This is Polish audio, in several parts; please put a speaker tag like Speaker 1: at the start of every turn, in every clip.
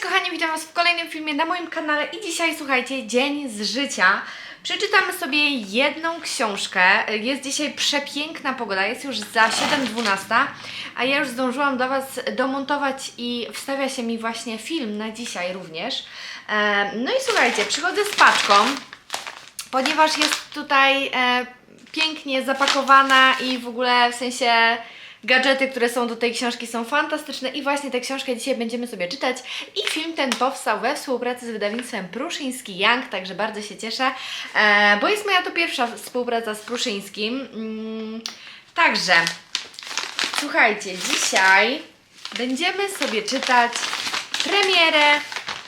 Speaker 1: kochani, witam Was w kolejnym filmie na moim kanale i dzisiaj słuchajcie, dzień z życia. Przeczytamy sobie jedną książkę. Jest dzisiaj przepiękna pogoda, jest już za 7.12, a ja już zdążyłam do Was domontować i wstawia się mi właśnie film na dzisiaj również. E, No i słuchajcie, przychodzę z paczką, ponieważ jest tutaj e, pięknie zapakowana i w ogóle w sensie gadżety, które są do tej książki są fantastyczne i właśnie tę książkę dzisiaj będziemy sobie czytać i film ten powstał we współpracy z wydawnictwem Pruszyński Young, także bardzo się cieszę, e, bo jest moja to pierwsza współpraca z Pruszyńskim. Mm, także słuchajcie, dzisiaj będziemy sobie czytać premierę,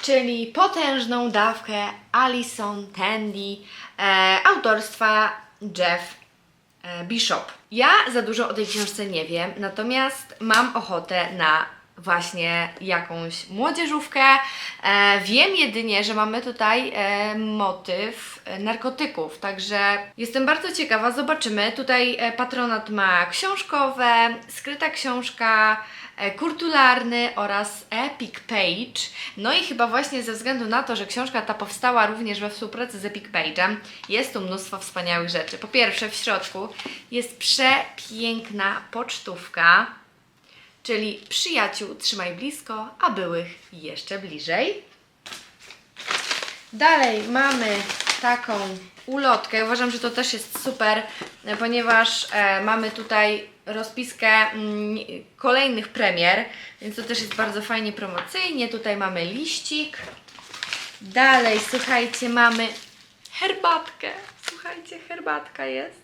Speaker 1: czyli potężną dawkę Alison Tandy e, autorstwa Jeff Bishop. Ja za dużo o tej książce nie wiem, natomiast mam ochotę na właśnie jakąś młodzieżówkę. E, wiem jedynie, że mamy tutaj e, motyw e, narkotyków, także jestem bardzo ciekawa, zobaczymy. Tutaj e, patronat ma książkowe, skryta książka, e, kurtularny oraz Epic Page. No i chyba właśnie ze względu na to, że książka ta powstała również we współpracy z Epic Page'em, jest tu mnóstwo wspaniałych rzeczy. Po pierwsze, w środku jest przepiękna pocztówka, czyli przyjaciół trzymaj blisko, a byłych jeszcze bliżej. Dalej mamy taką ulotkę. Uważam, że to też jest super, ponieważ e, mamy tutaj rozpiskę mm, kolejnych premier, więc to też jest bardzo fajnie promocyjnie. Tutaj mamy liścik. Dalej, słuchajcie, mamy herbatkę. Słuchajcie, herbatka jest.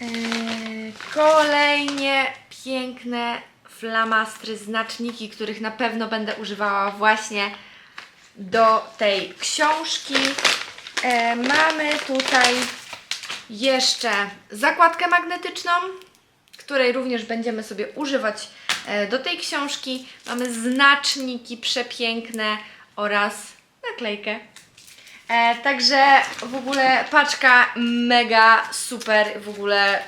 Speaker 1: Eee, kolejnie piękne flamastry, znaczniki, których na pewno będę używała właśnie do tej książki. E, mamy tutaj jeszcze zakładkę magnetyczną, której również będziemy sobie używać e, do tej książki. Mamy znaczniki przepiękne oraz naklejkę. E, także w ogóle paczka mega super, w ogóle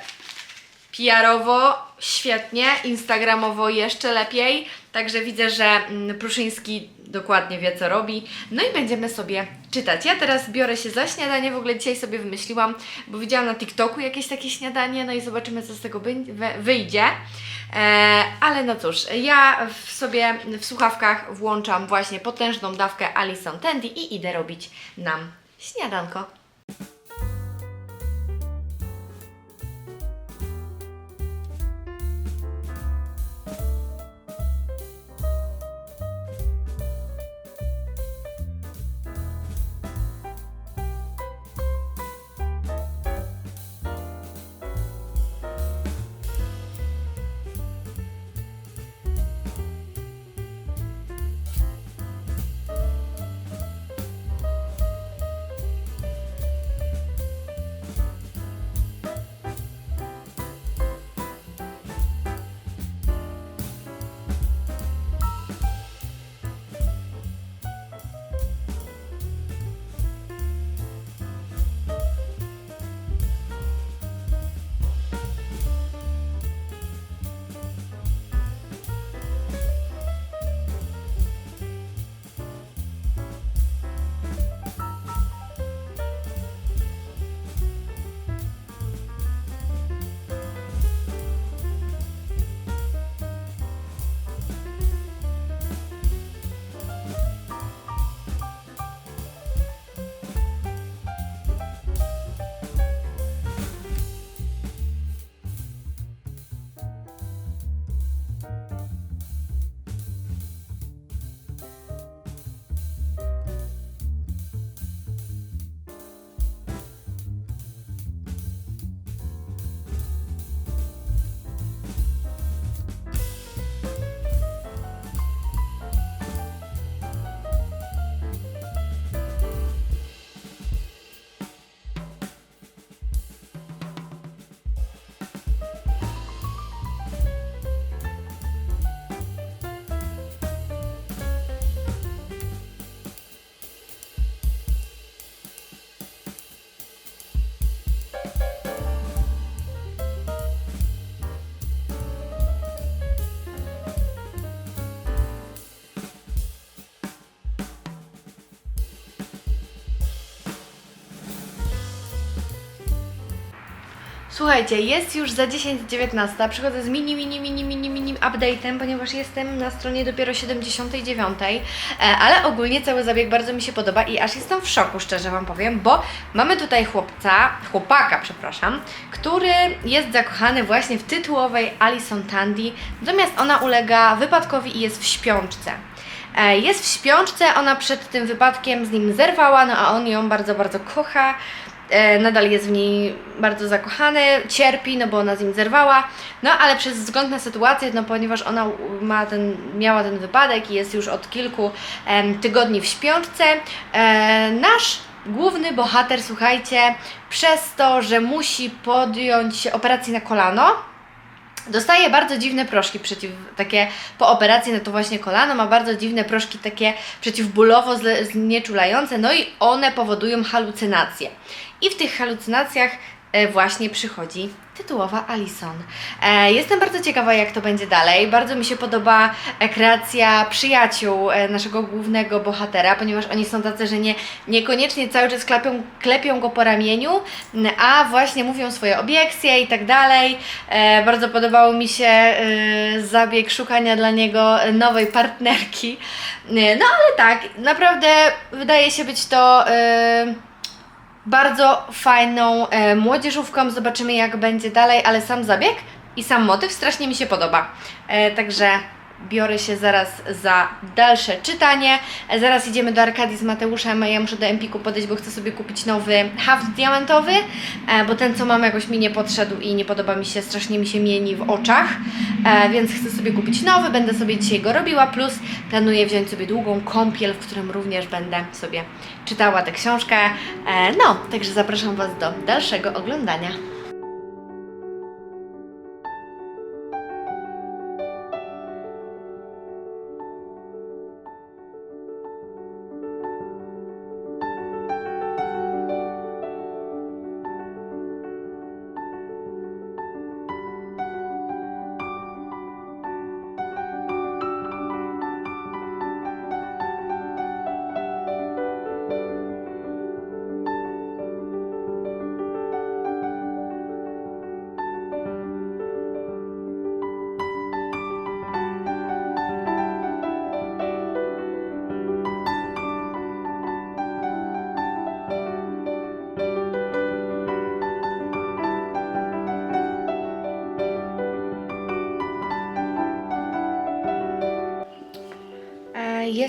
Speaker 1: PR-owo świetnie, instagramowo jeszcze lepiej. Także widzę, że mm, Pruszyński dokładnie wie co robi. No i będziemy sobie czytać. Ja teraz biorę się za śniadanie, w ogóle dzisiaj sobie wymyśliłam, bo widziałam na TikToku jakieś takie śniadanie, no i zobaczymy co z tego wy- wy- wyjdzie. E, ale no cóż, ja w sobie w słuchawkach włączam właśnie potężną dawkę Alison Tandy i idę robić nam śniadanko. Słuchajcie, jest już za 10.19, przychodzę z mini, mini, mini, mini, mini update'em, ponieważ jestem na stronie dopiero 79, e, ale ogólnie cały zabieg bardzo mi się podoba i aż jestem w szoku, szczerze Wam powiem, bo mamy tutaj chłopca, chłopaka, przepraszam, który jest zakochany właśnie w tytułowej Alison Tandy, natomiast ona ulega wypadkowi i jest w śpiączce. E, Jest w śpiączce, ona przed tym wypadkiem z nim zerwała, no a on ją bardzo, bardzo kocha. E, Nadal jest w niej bardzo zakochany, cierpi, no bo ona z nim zerwała. No ale przez wzgląd na sytuację, no ponieważ ona ma ten, miała ten wypadek i jest już od kilku tygodni w śpiączce, e, nasz główny bohater, słuchajcie, przez to, że musi podjąć operację na kolano, Dostaje bardzo dziwne proszki przeciw, takie po operacji na to właśnie kolano, ma bardzo dziwne proszki takie przeciwbólowo znieczulające, no i one powodują halucynacje. I w tych halucynacjach e, właśnie przychodzi tytułowa Alison. E, jestem bardzo ciekawa, jak to będzie dalej. Bardzo mi się podoba e, kreacja przyjaciół naszego głównego bohatera, ponieważ oni są tacy, że nie, niekoniecznie cały czas klepią, klepią go po ramieniu, a właśnie mówią swoje obiekcje i tak dalej. Bardzo podobał mi się zabieg szukania dla niego nowej partnerki. No ale tak, naprawdę wydaje się być to. Bardzo fajną e, młodzieżówką. Zobaczymy, jak będzie dalej, ale sam zabieg i sam motyw strasznie mi się podoba. E, także biorę się zaraz za dalsze czytanie. Zaraz idziemy do Arkadii z Mateuszem. Ja muszę do Empiku podejść, bo chcę sobie kupić nowy haft diamentowy, e, bo ten, co mam, jakoś mi nie podszedł i nie podoba mi się, strasznie mi się mieni w oczach, e, więc chcę sobie kupić nowy. Będę sobie dzisiaj go robiła, plus planuję wziąć sobie długą kąpiel, w którym również będę sobie czytała tę książkę. E, no, także zapraszam Was do dalszego oglądania.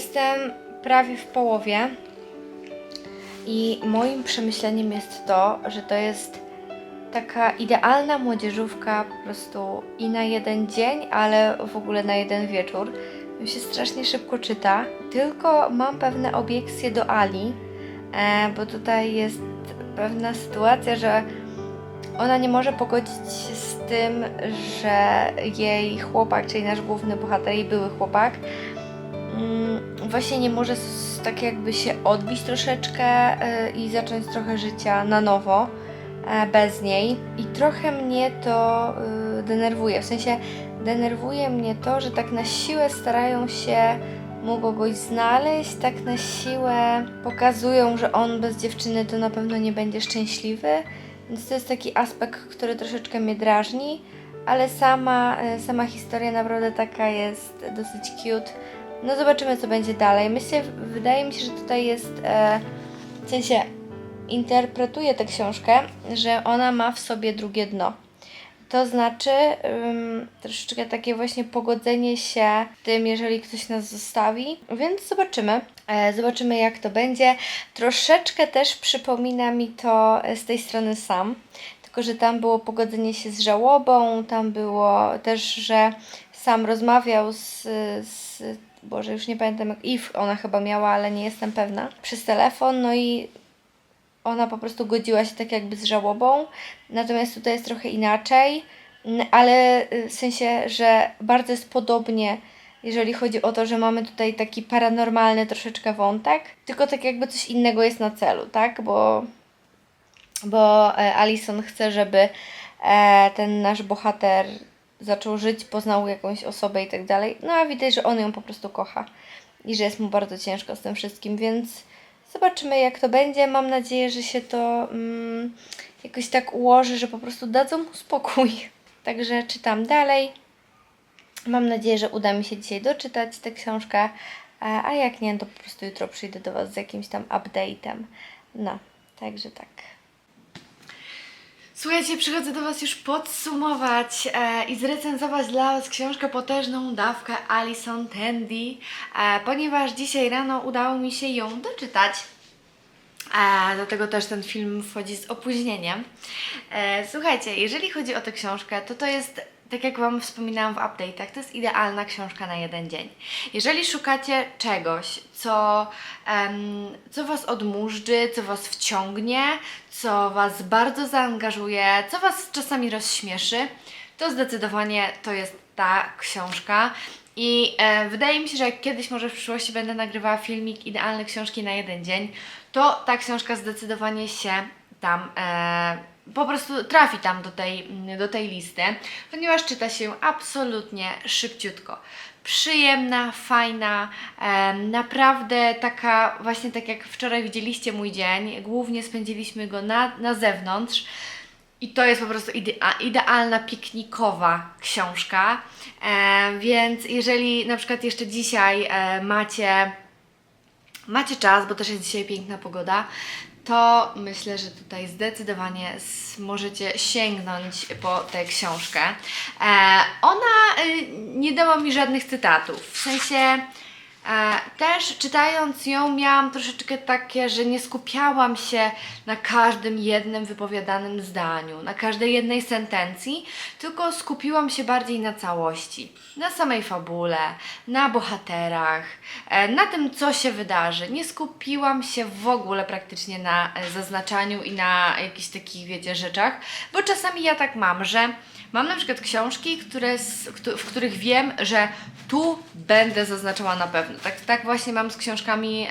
Speaker 1: Jestem prawie w połowie i moim przemyśleniem jest to, że to jest taka idealna młodzieżówka po prostu i na jeden dzień, ale w ogóle na jeden wieczór. Mi się strasznie szybko czyta, tylko mam pewne obiekcje do Ali, e, bo tutaj jest pewna sytuacja, że ona nie może pogodzić się z tym, że jej chłopak, czyli nasz główny bohater, jej były chłopak, właśnie nie może tak jakby się odbić troszeczkę y, i zacząć trochę życia na nowo e, bez niej. I trochę mnie to y, denerwuje. W sensie denerwuje mnie to, że tak na siłę starają się mu kogoś znaleźć, tak na siłę pokazują, że on bez dziewczyny to na pewno nie będzie szczęśliwy. Więc to jest taki aspekt, który troszeczkę mnie drażni, ale sama, e, sama historia naprawdę taka jest dosyć cute. No zobaczymy, co będzie dalej. Myślę, wydaje mi się, że tutaj jest, e, w sensie interpretuję tę książkę, że ona ma w sobie drugie dno. To znaczy ym, troszeczkę takie właśnie pogodzenie się tym, jeżeli ktoś nas zostawi. Więc zobaczymy. E, zobaczymy, jak to będzie. Troszeczkę też przypomina mi to e, z tej strony sam. Tylko, że tam było pogodzenie się z żałobą, tam było też, że sam rozmawiał z, z Boże, już nie pamiętam jak Eve ona chyba miała, ale nie jestem pewna, przez telefon, no i ona po prostu godziła się tak jakby z żałobą, natomiast tutaj jest trochę inaczej, ale y, w sensie, że bardzo jest podobnie, jeżeli chodzi o to, że mamy tutaj taki paranormalny troszeczkę wątek, tylko tak jakby coś innego jest na celu, tak, bo bo e, Alison chce, żeby e, ten nasz bohater zaczął żyć, poznał jakąś osobę i tak dalej. No a widać, że on ją po prostu kocha i że jest mu bardzo ciężko z tym wszystkim, więc Zobaczymy jak to będzie. Mam nadzieję, że się to mm, jakoś tak ułoży, że po prostu dadzą mu spokój. Także czytam dalej. Mam nadzieję, że uda mi się dzisiaj doczytać tę książkę, a jak nie, to po prostu jutro przyjdę do Was z jakimś tam update'em. No, także tak. Słuchajcie, przychodzę do Was już podsumować e, i zrecenzować dla Was książkę Potężną dawkę Alison Tandy, e, ponieważ dzisiaj rano udało mi się ją doczytać. E, dlatego też ten film wchodzi z opóźnieniem. E, słuchajcie, jeżeli chodzi o tę książkę, to to jest, tak jak Wam wspominałam w update'ach, to jest idealna książka na jeden dzień. Jeżeli szukacie czegoś, co, em, co Was odmurzczy, co Was wciągnie, co Was bardzo zaangażuje, co Was czasami rozśmieszy, to zdecydowanie to jest ta książka. I e, wydaje mi się, że jak kiedyś może w przyszłości będę nagrywała filmik Idealne książki na jeden dzień, to ta książka zdecydowanie się tam e, po prostu trafi tam do tej, do tej listy, ponieważ czyta się absolutnie szybciutko. Przyjemna, fajna, e, naprawdę taka, właśnie tak jak wczoraj widzieliście mój dzień, głównie spędziliśmy go na, na zewnątrz. I to jest po prostu idea, idealna piknikowa książka. E, więc jeżeli na przykład jeszcze dzisiaj e, macie, macie czas, bo też jest dzisiaj piękna pogoda, to myślę, że tutaj zdecydowanie możecie sięgnąć po tę książkę. E, ona y, nie dała mi żadnych cytatów. W sensie. E, też czytając ją miałam troszeczkę takie, że nie skupiałam się na każdym jednym wypowiadanym zdaniu, na każdej jednej sentencji, tylko skupiłam się bardziej na całości, na samej fabule, na bohaterach, e, na tym, co się wydarzy. Nie skupiłam się w ogóle praktycznie na e, zaznaczaniu i na jakichś takich, wiecie, rzeczach, bo czasami ja tak mam, że Mam na przykład książki, które, w których wiem, że tu będę zaznaczała na pewno. Tak, tak właśnie mam z książkami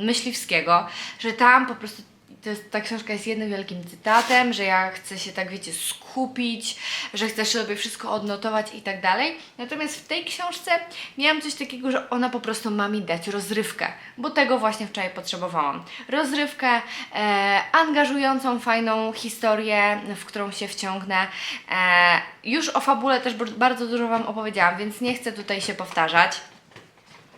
Speaker 1: Myśliwskiego, że tam po prostu to jest, ta książka jest jednym wielkim cytatem, że ja chcę się tak, wiecie, skupić, że chcę sobie wszystko odnotować i tak dalej. Natomiast w tej książce miałam coś takiego, że ona po prostu ma mi dać rozrywkę, bo tego właśnie wczoraj potrzebowałam. Rozrywkę, e, angażującą, fajną historię, w którą się wciągnę. E, już o fabule też bardzo dużo Wam opowiedziałam, więc nie chcę tutaj się powtarzać.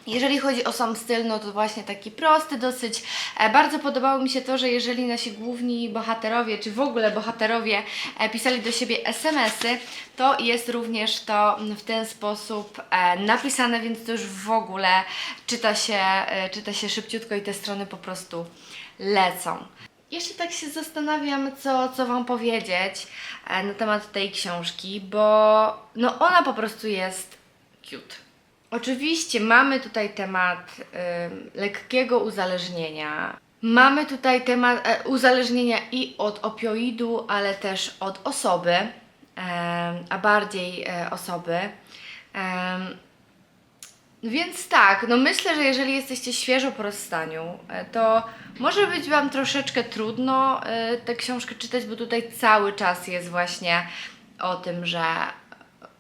Speaker 1: Jeżeli chodzi o sam styl, no to właśnie taki prosty dosyć. E, bardzo podobało mi się to, że jeżeli nasi główni bohaterowie, czy w ogóle bohaterowie e, pisali do siebie SMS-y, to jest również to w ten sposób e, napisane, więc to już w ogóle czyta się, czyta się szybciutko i te strony po prostu lecą. Jeszcze tak się zastanawiam, co, co Wam powiedzieć na temat tej książki, bo no ona po prostu jest cute. Oczywiście mamy tutaj temat ym, lekkiego uzależnienia. Mamy tutaj temat e, uzależnienia i od opioidu, ale też od osoby, a bardziej e, osoby. Więc tak, no myślę, że jeżeli jesteście świeżo po rozstaniu, e, to może być Wam troszeczkę trudno tę książkę czytać, bo tutaj cały czas jest właśnie o tym, że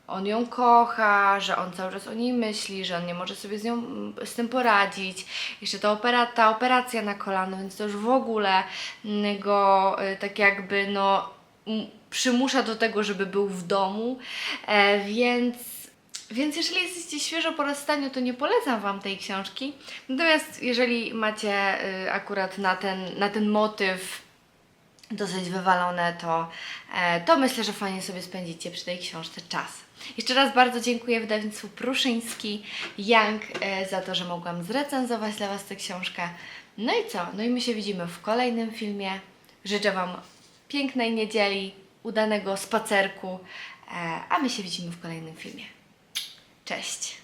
Speaker 1: on ją kocha, że on cały czas o niej myśli, że on nie może sobie z nią z tym poradzić. Jeszcze ta, opera, ta operacja na kolano, więc to już w ogóle mm, go y, tak jakby no przymusza do tego, żeby był w domu. E, więc więc jeżeli jesteście świeżo po rozstaniu, to nie polecam Wam tej książki. Natomiast jeżeli macie y, akurat na ten, na ten motyw dosyć wywalone, to, e, to myślę, że fajnie sobie spędzicie przy tej książce czas. Jeszcze raz bardzo dziękuję wydawnictwu Pruszyński Young e, za to, że mogłam zrecenzować dla Was tę książkę. No i co? No i my się widzimy w kolejnym filmie. Życzę Wam pięknej niedzieli, udanego spacerku, e, a my się widzimy w kolejnym filmie. Cześć!